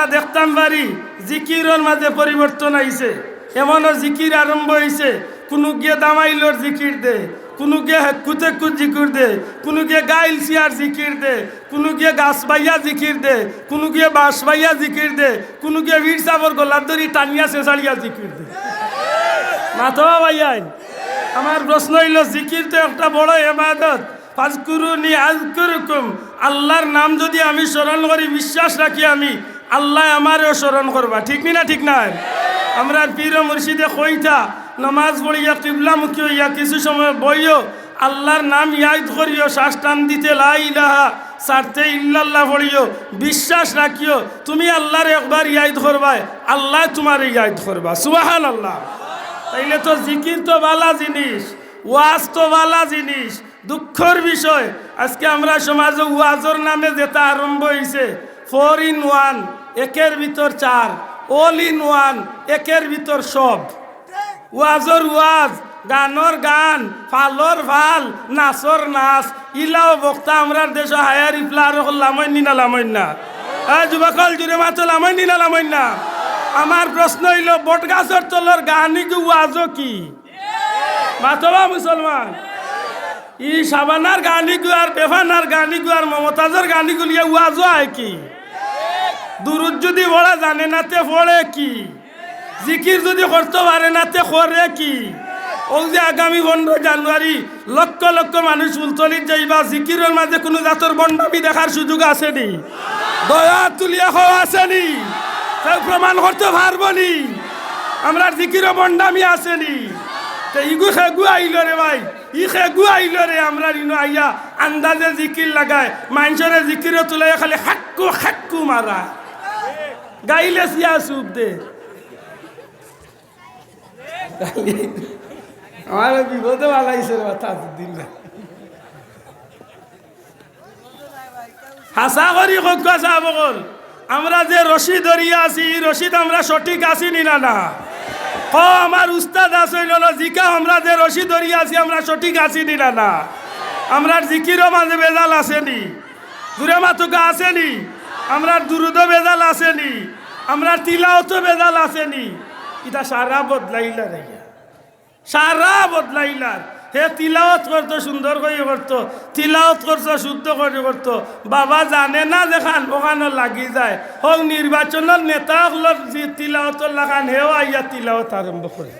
আমরা দেখতাম পারি জিকিরের মাঝে পরিবর্তন আইছে। এমনও জিকির আরম্ভ হয়েছে কোনো গিয়ে দামাইলোর জিকির দে, কোনো গিয়ে কুতে কুত জিকির দে, কোনো গিয়ে গাইল সিয়ার জিকির দে, কোনো গিয়ে গাছ বাইয়া জিকির দে, কোনো গিয়ে বাঁশ বাইয়া জিকির দে, কোনো গিয়ে বীর সাবর গোলাপ দড়ি টানিয়া চেঁচাড়িয়া জিকির দে। মাথা ভাইয়াই আমার প্রশ্ন হইল, জিকির তো একটা বড় এবাদত ফাজকুরুনি আজকুরুকুম আল্লাহর নাম যদি আমি স্মরণ করি, বিশ্বাস রাখি আমি আল্লাহ আমারও স্মরণ করবা। ঠিক নি ঠিক নাই? আমরা পীর মুর্শিদে কইতা, নমাজ পড়িয়া কিবলামুখী হইয়া কিছু সময় বইও, আল্লাহর নাম ইয়াদ করিও শ্বাস টান দিতে লাই ইলাহা, সারতে ইল্লাল্লাহ পড়িও, বিশ্বাস রাখিও, তুমি আল্লাহর একবার ইয়াদ করবাই আল্লাহ তোমার ইয়াদ করবা। সুবাহান আল্লাহ তাইলে তো জিকির তো বালা জিনিস, ওয়াজ তো বালা জিনিস, দুঃখর বিষয়। আজকে আমরা সমাজে ওয়াজর নামে যেটা আরম্ভ হয়েছে ফোর ইন ওয়ান। একের ভিতর চার অল ইন ওয়ান একের ভিতর সব। ওয়াজর ওয়াজ, গানর গান, ফালর ফাল, নাচর নাচ। ইলাও বক্তা আমরার দেশ হায়ার ইফলা আর লামইন না লামইন না হ্যাঁ যুবকল, জুড়ে মাত্র লামইন না লামইন না আমার প্রশ্ন হইল, বট গাছের তলর গানি কি ওয়াজও কি? মাতবা মুসলমান? ই সাবানার গানি গুয়ার বেফানার গানি গুয়ার মমতাজের গানি গুলিয়ে ওয়াজও আয় কি? দুরুদ যদি বড়া জানে না তে পড়ে কি? জিকির যদি করতে পারে না তে করে কি? ও যে আগামী পনেরো জানুয়ারি, লক্ষ লক্ষ মানুষ উলতলির যাইবা, জিকিরের মাঝে কোনো জাতর বন্ডামি দেখার সুযোগ আসেনি। দয়া তুলিয়া খাওয়া আসেনি। প্রমাণ করতে পারব নি। আমরা জিকিরও বন্ডামি আসেনি। তো ইগু খেগু আইল রে ভাই, ই খেগু আইল রে আমরা ইনো আইয়া, আন্দাজে জিকির লাগায়, মানুষের জিকিরও তুলে খালি হাক্কু হাক্কু মারা। গাইলে সিয়া সুপ দে। আমার বিপদে বালাইছে তাজুদ্দিন ভাই হাসা করি কজ্ঞা সাহাব আমরা যে রশিদ ধরিয়া আছি রশিদ আমরা সঠিক আছি নি না ক আমার উস্তাদ আছে জিকা আমরা যে রশিদ ধরিয়া আছি আমরা সঠিক আছি নি না না? আমরা জিকিরও মাঝে বেজাল আসেনি দূরে মাতুকা আসেনি আমরা দুরুদ বেজাল আসেনি। আমরা তিলাওতো বেজাল আসেনি। এটা সারা বদলাইলা রে সারা বদলাইলার হে তিলাওয়াত করতো, সুন্দর করে করতো। তিলাওয়াত করতো শুদ্ধ করে করতো। বাবা জানে না দেখান ওখানে লাগি যায়। হোক নির্বাচনের নেতা হলো যে তিলাওয়াতর লাগান হেও আইয়া তিলাওয়াত আরম্ভ করে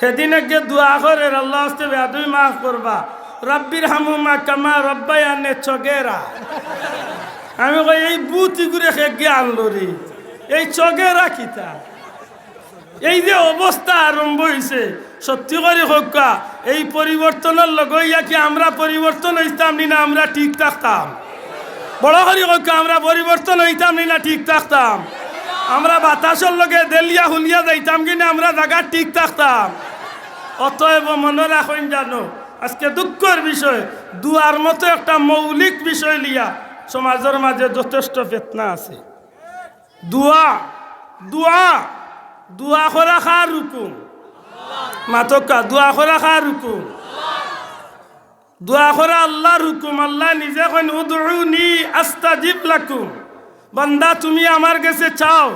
সেদিন একগে দোয়া করে আল্লাহ হস্তে বেদুই মাফ করবা রব্বির হামুমা কামা রব্বাই আনে চগেরা আমি কই, এই বুতি করে খেগে আনলো এই চগেরা কিতা এই যে অবস্থা আরম্ভ হয়েছে সত্যি করে হোকা এই পরিবর্তনের লগইয়া কি আমরা পরিবর্তন হইতাম নি না আমরা ঠিক থাকতাম? বড় করি হোকা আমরা পরিবর্তন হইতাম নি না ঠিক থাকতাম? আমরা বাতাসের লগে দেলিয়া হুলিয়া যাইতাম কিনা আমরা জায়গা ঠিক থাকতাম? অতএব মনে রাখেন জানো, আজকে দুঃখের বিষয়, দুয়ার মতো একটা মৌলিক বিষয় লিয়া সমাজের মাঝে যথেষ্ট বেতনা আছে। দুয়া দুয়া, দোয়া করা খার রুকুম মাতকা, দোয়া করা খার রুকুম দোয়া করা আল্লাহ হুকুম, আল্লাহ নিজে কইন, উদউনি আস্তাজিব লাকুম। বান্দা, তুমি আমার কাছে চাও।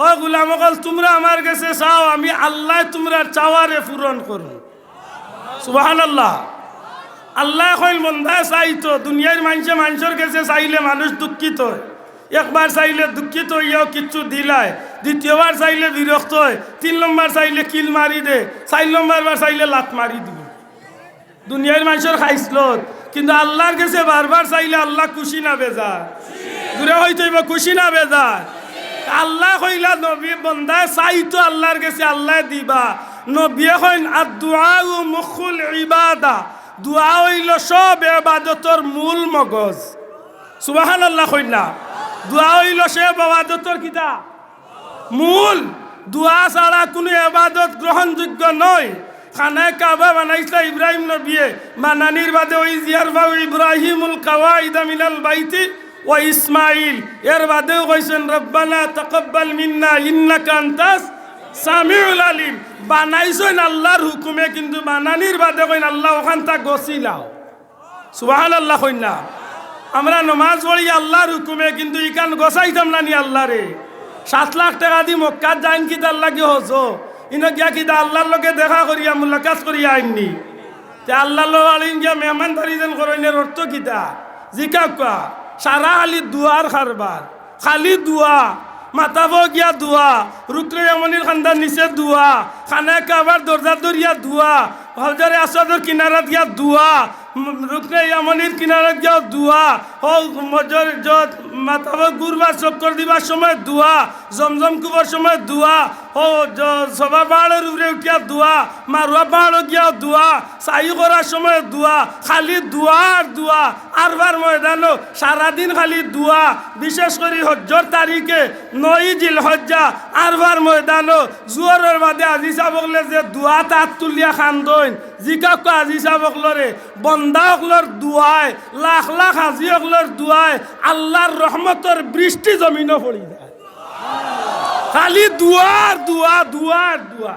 ও গুলাম অকল, তোমরা আমার কাছে চাও, আমি আল্লাহ তোমরা চাওয়ারে পূরণ করুন। সুবাহান আল্লাহ আল্লাহ কইন বন্দা চাইতো দুনিয়ার মানুষে মানুষের কাছে চাইলে মানুষ দুঃখিত একবার চাইলে দুঃখিত হইয়াও কিচ্ছু দিলায়। দ্বিতীয়বার চাইলে বিরক্ত হয়। তিন নম্বর চাইলে কিল মারি দে। চার নম্বর বার চাইলে লাত মারি দিব। দুনিয়ার মানুষের খাইছিল কিন্তু আল্লাহর কাছে বারবার চাইলে আল্লাহ খুশি না বেজার। দূরে হইতে খুশি না বেজার। আল্লাহ কইলা, নবী বন্দায় চাইতো আল্লাহর কাছে আল্লাহ দিবা। নবী কইন আর দোয়া মুখুল ইবাদা। দোয়া হইল সব এবাদতর মূল মগজ। সুবাহান আল্লাহ কইনা দোয়া হইল সে বাবাদতর কিতা? মূল। দোয়া ছাড়া কোনো এবাদত গ্রহণযোগ্য নয়। খানায় কাবা বানাইছে ইব্রাহিম নবিয়ে। বানানির বাদে ওই জিয়ার বাবু ইব্রাহিমুল কাওয়া ইদামিনাল বাইতি ও ইসমাইল এর বাদেও কইছেন, রব্বানা তকব্বাল মিন্না ইন্নাকা আনতাস সামিউল আলিম বানাইছেন আল্লাহর হুকুমে, কিন্তু বানানির বাদে কইন, আল্লাহ, ওখান তা গছিলাও। সুবাহান আল্লাহ কইনা আমরা নমাজ পড়ি আল্লাহর হুকুমে, কিন্তু ইকান গসাইতাম না নি আল্লাহ রে সাত লাখ টাকা দি মক্কাত যাইন কি তার লাগে হস ইনো গিয়া কি আল্লাহর লগে দেখা করিয়া মুলাকাত করিয়া আইননি? তে আল্লাহ আলিন গিয়া মেহমান যেন করইনের অর্থ কিতা জিকা কোয়া? সারা খালি দুয়ার খারবার। খালি দুয়া। মাতাব গিয়া দুয়া রুকরে আমনির খান্দার নিচে দুয়া, খানা কাবার দরজা দরিয়া দুয়া হজরে আসাদর কিনারাত গিয়া দুয়া রুকরে আমনির কিনারাত গিয়া দুয়া ও মজর মাতাব গুরবার চক্কর দিবার সময় দুয়া, জমজম কুবার সময় দুয়া ও সবা পাহাড়ের উপরে উঠিয়া দুয়া মারুয়া পাহাড় গিয়া দুয়া সাই করার সময় দুয়া খালি দুয়া আর দুয়া আরবার ময়দানও সারাদিন খালি দুয়া বিশেষ করে হজ্জর তারিখে নয় জিল হজ্জা আরবার ময়দানও জুয়ারের বাদে আজি চাবকলে যে দুয়া তাত তুলিয়া খান দইন জিকাক আজি চাবকলরে বন্দা অকলর দুয়ায় লাখ লাখ আজি অকলর দুয়ায় আল্লাহর রহমতর বৃষ্টি জমিনও পড়ি যায়। খালি দুয়ার দুয়া দুয়ার দুয়া